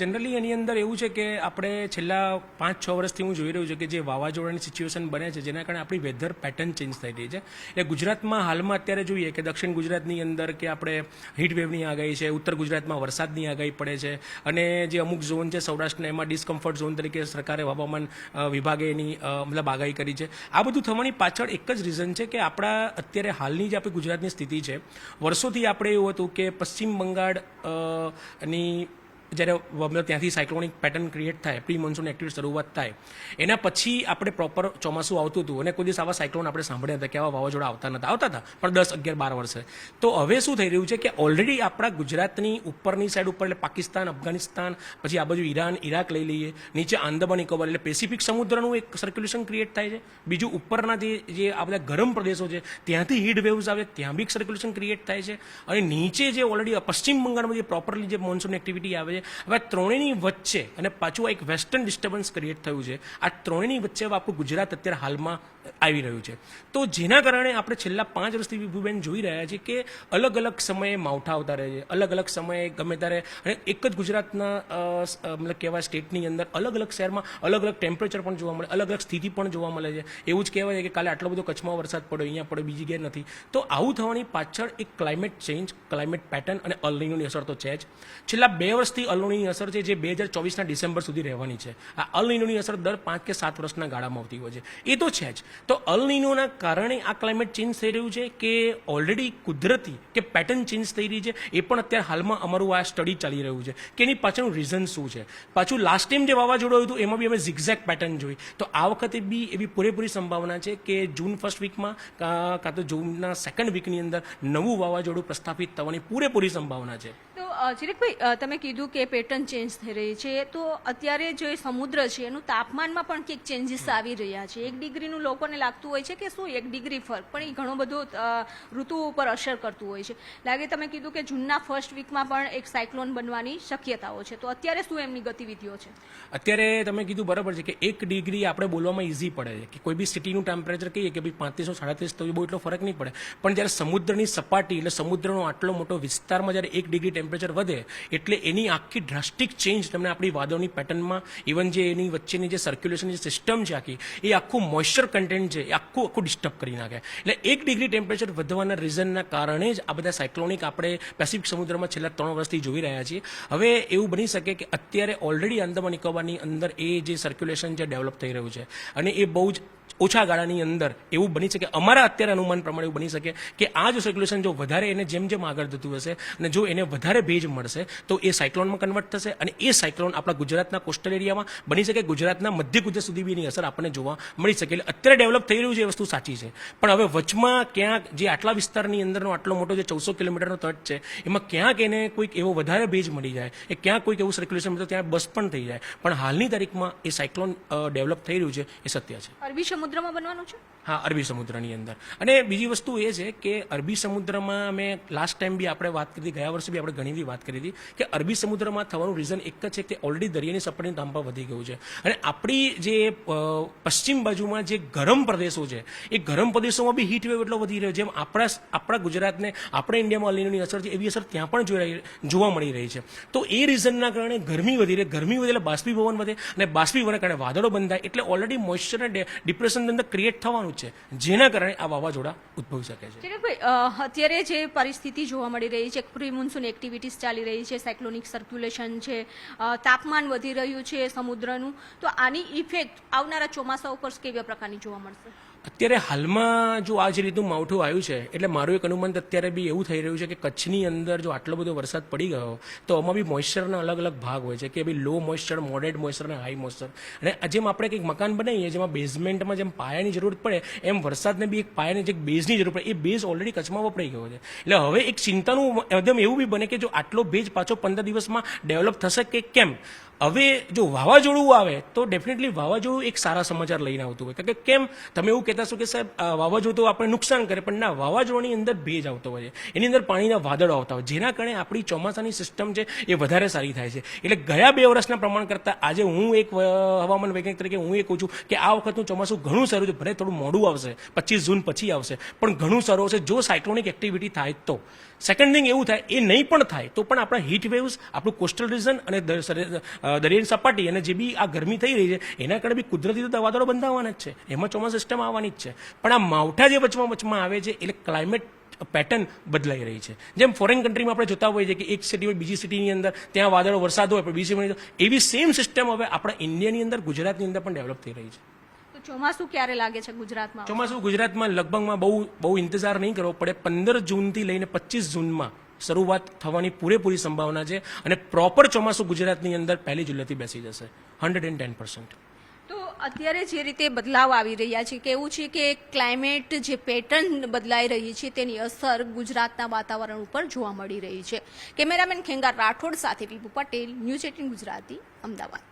Generally એની અંદર એવું છે કે આપણે છેલ્લા પાંચ, છ વર્ષથી હું જોઈ રહ્યું છું કે જે વાવાઝોડાની સિચ્યુએશન બને છે, જેના કારણે આપણી વેધર પેટર્ન ચેન્જ થઈ રહી છે. એટલે ગુજરાતમાં હાલમાં અત્યારે જોઈએ કે દક્ષિણ ગુજરાતની અંદર કે આપણે હીટવેવની આગાહી છે, ઉત્તર ગુજરાતમાં વરસાદની આગાહી પડે છે, અને જે અમુક ઝોન છે સૌરાષ્ટ્રના, એમાં ડિસ્કમ્ફર્ટ ઝોન તરીકે સરકારે હવામાન વિભાગે એની મતલબ આગાહી કરી છે. આ બધું થવાની પાછળ એક જ રીઝન છે કે આપણા અત્યારે હાલની જે આપણી ગુજરાતની સ્થિતિ છે, વર્ષોથી આપણે એવું હતું કે પશ્ચિમ બંગાળની જ્યારે ત્યાંથી સાયક્લોનિક પેટર્ન ક્રિએટ થાય પ્રી મોન્સૂન એક્ટિવ શરૂઆત થાય, એના પછી આપણે પ્રોપર ચોમાસું આવતું હતું અને કોઈ દિવસ આવા સાયક્લોન આપણે સાંભળ્યા હતા કે આવા વાવાઝોડા આવતા નતા, આવતા હતા, પણ દસ, અગિયાર, બાર વર્ષે. તો હવે શું થઈ રહ્યું છે કે ઓલરેડી આપણા ગુજરાતની ઉપરની સાઈડ ઉપર, એટલે પાકિસ્તાન, અફઘાનિસ્તાન, પછી આ બાજુ ઈરાન, ઈરાક લઈ લઈએ, નીચે આંદામાન નિકોબાર, એટલે પેસિફિક સમુદ્રનું એક સર્ક્યુલેશન ક્રિએટ થાય છે. બીજું ઉપરના જે જે આ બધા ગરમ પ્રદેશો છે, ત્યાંથી હીટ વેવ્સ આવે, ત્યાં બી સર્ક્યુલેશન ક્રિએટ થાય છે. અને નીચે જે ઓલરેડી પશ્ચિમ બંગાળમાં જે પ્રોપરલી જે મોન્સૂન એક્ટિવિટી આવે છે હવે ત્રણેયની વચ્ચે અને પાછું એક વેસ્ટર્ન ડિસ્ટર્બન્સ ક્રિએટ થયું છે. આ ત્રણેયની વચ્ચે આપણું ગુજરાત અત્યારે હાલમાં આવી રહ્યું છે. તો જેના કારણે આપણે છેલ્લા પાંચ વર્ષથી વિભુબેન જોઈ રહ્યા છીએ કે અલગ અલગ સમયે માવઠા આવતા રહે છે, અલગ અલગ સમયે ગમે ત્યારે, અને એક જ ગુજરાતના મતલબ કહેવાય સ્ટેટની અંદર અલગ અલગ શહેરમાં અલગ અલગ ટેમ્પરેચર પણ જોવા મળે, અલગ અલગ સ્થિતિ પણ જોવા મળે છે. એવું જ કહેવાય છે કે કાલે આટલો બધો કચ્છમાં વરસાદ પડ્યો, અહીંયા પડ્યો, બીજી જગ્યાએ નથી. તો આવું થવાની પાછળ એક ક્લાઇમેટ ચેન્જ ક્લાઇમેટ પેટર્ન અને અલનીનોની અસર તો છે જ. છેલ્લા બે વર્ષથી અલનીની અસર છે જે બે હજાર ચોવીસના ડિસેમ્બર સુધી રહેવાની છે. આ અલનીનોની અસર દર પાંચ કે સાત વર્ષના ગાળામાં આવતી હોય છે. એ તો છે જ. તો અલનીનોના કારણે આ ક્લાઇમેટ ચેન્જ થઈ રહ્યું છે કે ઓલરેડી કુદરતી કે પેટર્ન ચેન્જ થઈ રહી છે, એ પણ અત્યારે હાલમાં અમારું આ સ્ટડી ચાલી રહ્યું છે. કે એની પાછળનું રીઝન શું છે? પાછું લાસ્ટ ટાઈમ જે વાવાઝોડું આવ્યું હતું, એમાં બી અમે ઝિગઝેક પેટર્ન જોઈ. તો આ વખતે બી એવી પૂરેપૂરી સંભાવના છે કે જૂન ફર્સ્ટ વીકમાં કાં તો જૂનના સેકન્ડ વીકની અંદર નવું વાવાઝોડું પ્રસ્થાપિત થવાની પૂરેપૂરી સંભાવના છે. અ, તમે કીધું કે પેટર્ન ચેન્જ થઈ રહી છે. તો અત્યારે જે સમુદ્ર છે એનું તાપમાનમાં પણ કંઈક ચેન્જીસ આવી રહ્યા છે. એક ડિગ્રીનું લોકોને લાગતું હોય છે કે શું? એક ડિગ્રી ફરક પણ એ ઘણો બધો ઋતુ ઉપર અસર કરતું હોય છે. લાગે તમે કીધું કે જૂનના ફર્સ્ટ વીકમાં પણ એક સાયક્લોન બનવાની શક્યતાઓ છે. તો અત્યારે શું એમની ગતિવિધિઓ છે? અત્યારે તમે કીધું બરાબર છે કે એક ડિગ્રી આપણે બોલવામાં ઇઝી પડે છે. કે કોઈ બી સિટીનું ટેમ્પરેચર કહીએ કે ભાઈ પાંત્રીસો સાડત્રીસ તો બહુ એટલો ફરક નહીં પડે. પણ જ્યારે સમુદ્રની સપાટી એટલે સમુદ્રનો આટલો મોટો વિસ્તારમાં જ્યારે એક ડિગ્રી ટેમ્પરેચર વધે એટલે એની આખી ડ્રાસ્ટિક ચેન્જ તમને આપણી વાદળની પેટર્નમાં ઇવન જે એની વચ્ચેની જે સર્ક્યુલેશન જે સિસ્ટમ છે આખી, એ આખું મોઇશ્ચર કન્ટેન્ટ છે, એ આખું આખું ડિસ્ટર્બ કરી નાખે. એટલે એક ડિગ્રી ટેમ્પરેચર વધવાના રીઝનના કારણે જ આ બધા સાયક્લોનિક આપણે પેસિફિક સમુદ્રમાં છેલ્લા ત્રણ વર્ષથી જોઈ રહ્યા છીએ. હવે એવું બની શકે કે અત્યારે ઓલરેડી અંદમાન નિકોબારની અંદર એ જે સર્ક્યુલેશન જે ડેવલપ થઈ રહ્યું છે. અને એ બહુ જ ઓછા ગાળાની અંદર એવું બની શકે, અમારા અત્યારે અનુમાન પ્રમાણે એવું બની શકે કે આ જો સર્ક્યુલેશન જો વધારે એને જેમ જેમ આગળ જતું હશે અને જો એને વધારે ભેજ મળશે, તો એ સાયક્લોનમાં કન્વર્ટ થશે અને એ સાયક્લોન આપણા ગુજરાતના કોસ્ટલ એરિયામાં બની શકે. ગુજરાતના મધ્ય ગુજરાત સુધી બી એની અસર આપણને જોવા મળી શકે. એટલે અત્યારે ડેવલપ થઈ રહ્યું છે એ વસ્તુ સાચી છે. પણ હવે વચમાં ક્યાંક જે આટલા વિસ્તારની અંદરનો આટલો મોટો જે ચૌદસો કિલોમીટરનો તટ છે, એમાં ક્યાંક એને કોઈક એવો વધારે ભેજ મળી જાય એ ક્યાંક કોઈક એવું સર્ક્યુલેશન મળે ત્યાં બસ પણ થઈ જાય. પણ હાલની તારીખમાં એ સાયક્લોન ડેવલપ થઈ રહ્યું છે એ સત્ય છે. સમુદ્રમાં બનવાનું છે? હા, અરબી સમુદ્રની અંદર. અને બીજી વસ્તુ એ છે કે અરબી સમુદ્રમાં અમે લાસ્ટ ટાઈમ બી આપણે વાત કરી, ગયા વર્ષે બી આપણે ઘણી બધી વાત કરી હતી કે અરબી સમુદ્રમાં થવાનું રીઝન એક જ છે કે ઓલરેડી દરિયાની સપાટીનું તાપમાન વધી ગયું છે. અને આપણી જે પશ્ચિમ બાજુમાં જે ગરમ પ્રદેશો છે, એ ગરમ પ્રદેશોમાં બી હીટ વેવ એટલો વધી રહ્યો છે જેમ આપણા આપણા ગુજરાતને, આપણે ઇન્ડિયામાં અલીનોની અસર છે, એવી અસર ત્યાં પણ જોઈ રહી, જોવા મળી રહી છે. તો એ રીઝનના કારણે ગરમી વધી રહી, ગરમી વધે એટલે બાષ્પીભવન વધે અને બાષ્પીભવનના કારણે વાદળો બંધાય એટલે ઓલરેડી મોઇશ્ચર અને ડિપ્રેશન અંદર ક્રિએટ થવાનું છે, જેના કારણે આ વાવાઝોડા ઉદ્ભવી શકે છે. ચિરાગભાઈ અત્યારે જે પરિસ્થિતિ જોવા મળી રહી છે પ્રી મોન્સૂન એક્ટિવિટીઝ ચાલી રહી છે સાયક્લોનિક સર્ક્યુલેશન છે તાપમાન વધી રહ્યું છે સમુદ્રનું, તો આની ઇફેક્ટ આવનારા ચોમાસા ઉપર કેવા પ્રકારની જોવા મળશે? અત્યારે હાલમાં જો આ જે રીતનું માવઠું આવ્યું છે, એટલે મારું એક અનુમાન અત્યારે બી એવું થઈ રહ્યું છે કે કચ્છની અંદર જો આટલો બધો વરસાદ પડી ગયો, તો આમાં બી મોઇશ્ચરના અલગ અલગ ભાગ હોય છે કે ભાઈ લો મોઇશ્ચર મોડરેટ મોઇશ્ચર અને હાઈ મોઇશ્ચર અને જેમ આપણે કંઈક મકાન બનાવીએ, જેમાં બેઝમેન્ટમાં જેમ પાયાની જરૂર પડે, એમ વરસાદને બી એક પાયાની જે બેઝની જરૂર પડે, એ બેઝ ઓલરેડી કચ્છમાં વપરાઈ ગયો છે. એટલે હવે એક ચિંતાનું એકદમ એવું બી બને કે જો આટલો ભેજ પાછો પંદર દિવસમાં ડેવલપ થશે કે કેમ? હવે જો વાવાઝોડું આવે, તો ડેફિનેટલી વાવાઝોડું એક સારા સમાચાર લઈને આવતું હોય. કારણ કે કેમ? તમે એવું કહેતા છો કે સાહેબ વાવાઝોડું તો આપણે નુકસાન કરે, પણ ના, વાવાઝોડાની અંદર ભેજ આવતો હોય છે. એની અંદર પાણીના વાદળો આવતા હોય, જેના કારણે આપણી ચોમાસાની સિસ્ટમ છે એ વધારે સારી થાય છે. એટલે ગયા બે વર્ષના પ્રમાણ કરતાં આજે હું એક હવામાન વૈજ્ઞાનિક તરીકે હું એ કહું છું કે આ વખતનું ચોમાસું ઘણું સારું છે, ભલે થોડું મોડું આવશે, પચીસ જૂન પછી આવશે, પણ ઘણું સારું છે જો સાયક્લોનિક એક્ટિવિટી થાય તો. સેકન્ડ થિંગ એવું થાય, એ નહીં પણ થાય, તો પણ આપણા હીટ વેવ્સ આપણું કોસ્ટલ રિઝન અને દરિયાની સપાટી અને જે બી આ ગરમી થઈ રહી છે એના કારણે બી કુદરતી રીતે વાદળો બંધાવવાના જ છે. એમાં ચોમાસા સિસ્ટમ આવવાની જ છે. પણ આ માવઠા જે વચમાં વચમાં આવે છે એટલે ક્લાઇમેટ પેટર્ન બદલાઈ રહી છે. જેમ ફોરેન કન્ટ્રીમાં આપણે જોતા હોઈએ છીએ કે એક સિટી હોય બીજી સિટીની અંદર ત્યાં વાદળો વરસાદ હોય પણ બીજી એવી સેમ સિસ્ટમ હવે આપણા ઇન્ડિયાની અંદર ગુજરાતની અંદર પણ ડેવલપ થઈ રહી છે. ચોમાસું ક્યારે લાગે છે ગુજરાતમાં? ચોમાસું ગુજરાતમાં લગભગમાં બહુ બહુ ઇંતજાર નહીં કરવો પડે પંદર જૂનથી લઈને પચીસ જૂનમાં શરૂઆત થવાની પૂરેપૂરી સંભાવના છે અને પ્રોપર ચોમાસું ગુજરાતની અંદર પહેલી જુલાઈથી બેસી જશે. હંડ્રેડ એન્ડ ટેન પર્સન્ટ તો અત્યારે જે રીતે બદલાવ આવી રહ્યા છે કેવું છે કે ક્લાઇમેટ જે પેટર્ન બદલાઈ રહી છે, તેની અસર ગુજરાતના વાતાવરણ ઉપર જોવા મળી રહી છે. કેમેરામેન ખેંગાર રાઠોડ સાથે વિભુ પટેલ, ન્યૂઝ એટીન ગુજરાતી, અમદાવાદ.